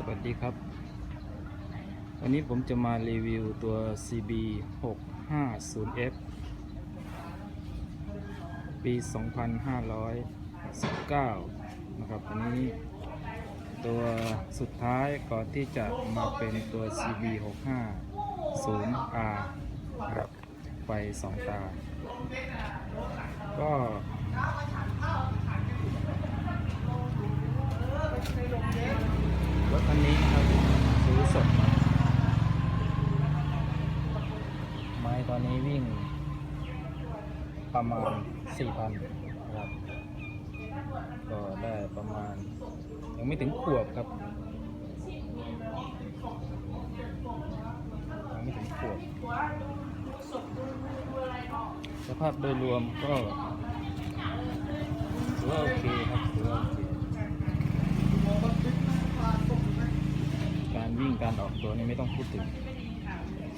สวัสดีครับ วันนี้ผมจะมารีวิวตัว CB 650F ปี 2519 นะครับ อันนี้ตัวสุดท้ายก่อนที่จะมาเป็นตัว CB 650R นะครับไฟสองตา ก็ ถคันนี้นะครับซื้อสดมาไม้ตอนนี้วิ่ง ประมาณ 4,000นะครับ ก็ได้ประมาณ ยังไม่ถึงขวบครับ ยังไม่ถึงขวบ สภาพโดยรวมก็ถือว่าโอเคครับถือว่าโอเค การออกตัวนี่ไม่ต้องพูดถึง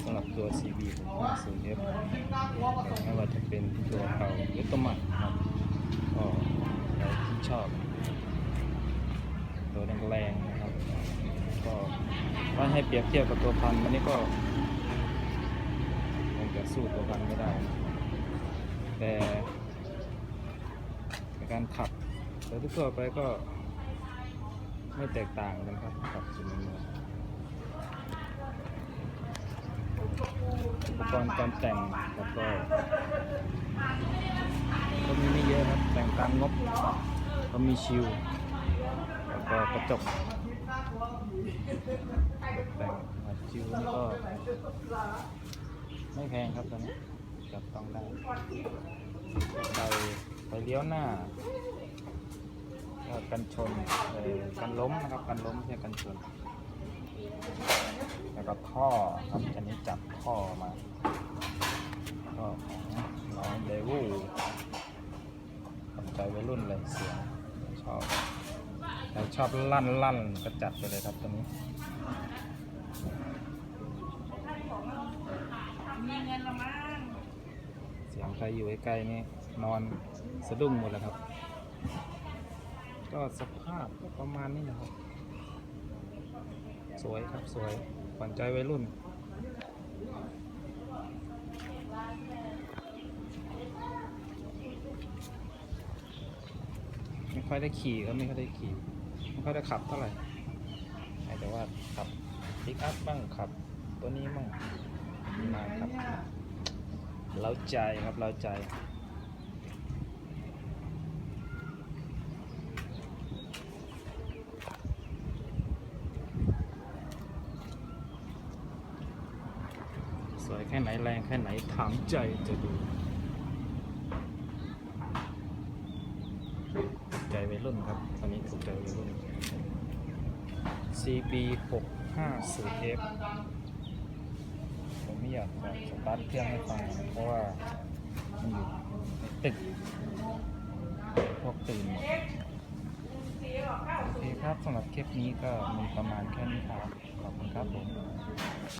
สำหรับตัว CB 650F ไม่ว่าจะเป็นตัวเก่าหรือตัวใหม่ครับก็แล้วที่ชอบ ตัวแรงๆนะครับ ก็ถ้าให้เปรียบเทียบกับตัวพันมันนี่ก็คงจะสู้ตัวพันไม่ได้ แต่ในการขับโดยทั่วไปก็ไม่แตกต่างกันครับกับสุนันท์อุ ปกรณ์การแต่งแล้วก็ก็มีไม่เยอะครับ แต่งตามงบ ก็มีชิว แล้วก็กระจก แต่งชิวนี่ก็ ไม่แพงครับตอนนี้จับต้องได้ไฟไฟเลี้ยวหน้ากันชนกันล้มนะครับ กันล้มไม่ใช่กันชน แล้วก็ท่อครับอันนี้จับท่อมาท่อของน้องเดวูสนใจวัยรุ่นเลยเสียงชอบใครชอบลั่นลั่นๆก็จัดไปเลยครับตัวนี้มีเงินละมั้งเสียงใครอยู่ใกล้ๆนี่นอนสะดุ้งหมดแล้วครับ ก็สภาพก็ประมาณนี้นะครับ สวยครับสวยขวัญใจวัยรุ่น ไม่ค่อยได้ขี่ก็ไม่ค่อยได้ขี่ ไม่ค่อยได้ขับเท่าไหร่แต่ว่าขับปิกอัพบ้างขับ ตัวนี้บ้างมาครับเล้าใจครับเล้าใจ วยแค่ไหนแรงแค่ไหนถามใจจะดูถูกใจวัยรุ่นครับตอนนี้ถูกใจวัยรุ่น CB 6 5 0 F ผมไม่อยากจะสตาร์ทเครื่องให้ฟังเพราะว่ามันอยู่ในตึกพวกตื่นหมดโอเคครับสำหรับคลิปนี้ก็มีประมาณแค่นี้ครับ ขอบคุณครับผม